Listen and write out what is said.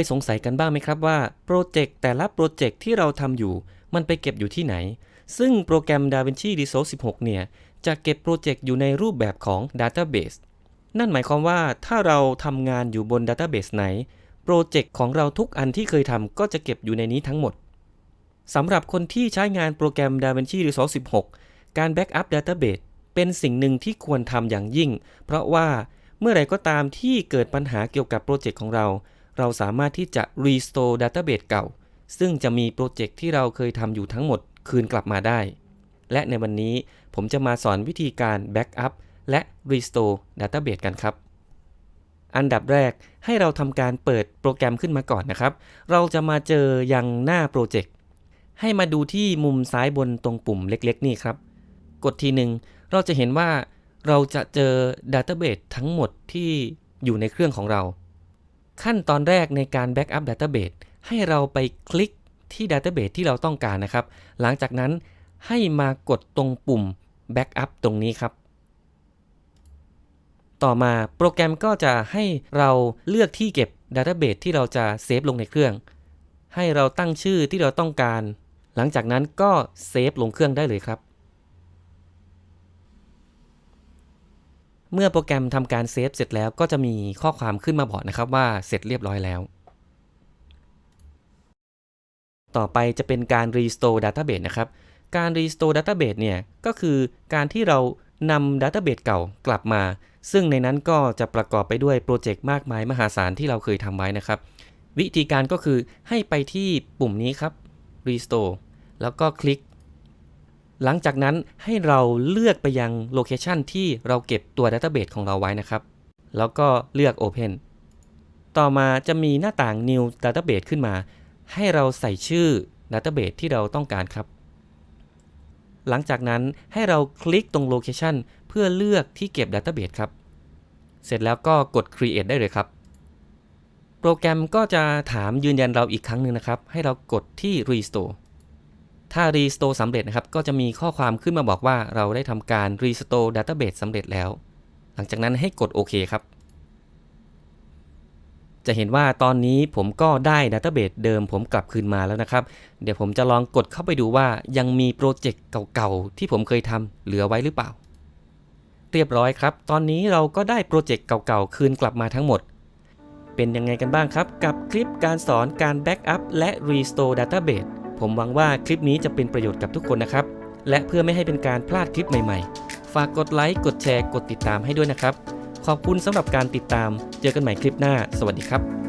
ยสงสัยกันบ้างไหมครับว่าโปรเจกต์แต่ละโปรเจกต์ที่เราทำอยู่ มันไปเก็บอยู่ที่ไหน ซึ่งโปรแกรม DaVinci Resolve 16 เนี่ย จะเก็บโปรเจกต์อยู่ในรูปแบบของ Database นั่นหมายความว่าถ้าเราทำงานอยู่บน Database ไหน โปรเจกต์ของเราทุกอันที่เคยทำก็จะเก็บอยู่ในนี้ทั้งหมดสำหรับคนที่ใช้งานโปรแกรม DaVinci Resolve 16 การ Backup Database เป็นสิ่งหนึ่งที่ควรทำอย่างยิ่ง เพราะว่าเมื่อไรก็ตามที่เกิดปัญหาเกี่ยวกับโปรเจกต์ของเรา เราสามารถที่จะ restore database เก่า ซึ่งจะมีโปรเจกต์ที่เราเคยทำอยู่ทั้งหมดคืนกลับมาได้ และในวันนี้ผมจะมาสอนวิธีการ backup และ restore database กันครับ อันดับแรกให้เราทำการเปิดโปรแกรมขึ้นมาก่อนนะครับ เราจะมาเจอยังหน้าโปรเจกต์ให้มาดูที่มุมซ้ายบนตรงปุ่มเล็กๆ นี่ครับ กดทีหนึ่งเราจะเห็นว่าเราจะเจอ Database ทั้งหมดที่อยู่ในเครื่องของเรา ขั้นตอนแรกในการ Backup Database ให้เราไปคลิกที่ Database ที่เราต้องการนะครับ หลังจากนั้นให้มากดตรงปุ่ม Backup ตรงนี้ครับ ต่อมาโปรแกรมก็จะให้เราเลือกที่เก็บ Database ที่เราจะเซฟลงในเครื่อง ให้เราตั้งชื่อที่เราต้องการ หลังจากนั้นก็เซฟลงเครื่องได้เลยครับ เมื่อโปรแกรมทำการเซฟเสร็จแล้วก็จะมีข้อความขึ้นมาบอกนะครับว่าเสร็จเรียบร้อยแล้ว ต่อไปจะเป็นการ restore database นะครับ การ restore database เนี่ยก็คือการที่เรานำ database เก่ากลับมา ซึ่งในนั้นก็จะประกอบไปด้วยโปรเจกต์มากมายมหาศาลที่เราเคยทำไว้นะครับ วิธีการก็คือให้ไปที่ปุ่มนี้ครับ restore แล้วก็คลิก หลังจากนั้นให้เราเลือกไปยังโลเคชันที่เราเก็บตัว Database ของเราไว้นะครับ แล้วก็เลือก Open ต่อมาจะมีหน้าต่าง New Database ขึ้นมา ให้เราใส่ชื่อ Database ที่เราต้องการครับ หลังจากนั้นให้เราคลิกตรงโลเคชันเพื่อเลือกที่เก็บ Database ครับ เสร็จแล้วก็กด Create ได้เลยครับ โปรแกรมก็จะถามยืนยันเราอีกครั้งหนึ่งนะครับ ให้เรากดที่ Restore ถ้า Restore สำเร็จนะครับ ก็จะมีข้อความขึ้นมาบอกว่าเราได้ทำการ Restore Database สำเร็จแล้ว หลังจากนั้นให้กดโอเคครับ จะเห็นว่าตอนนี้ผมก็ได้ Database เบสเดิมผมกลับคืนมาแล้วนะครับ เดี๋ยวผมจะลองกดเข้าไปดูว่ายังมีโปรเจกต์เก่าๆ ที่ผมเคยทำเหลือไว้หรือเปล่า เรียบร้อยครับ ตอนนี้เราก็ได้โปรเจกต์เก่าๆ คืนกลับมาทั้งหมดเป็นยังไงกันบ้างครับ กับคลิปการสอนการ Backup และ Restore Database ผมหวังว่าคลิปนี้จะเป็นประโยชน์กับทุกคนนะครับ และเพื่อไม่ให้เป็นการพลาดคลิปใหม่ๆ ฝากกดไลค์ กดแชร์ กดติดตามให้ด้วยนะครับ ขอบคุณสำหรับการติดตาม เจอกันใหม่คลิปหน้า สวัสดีครับ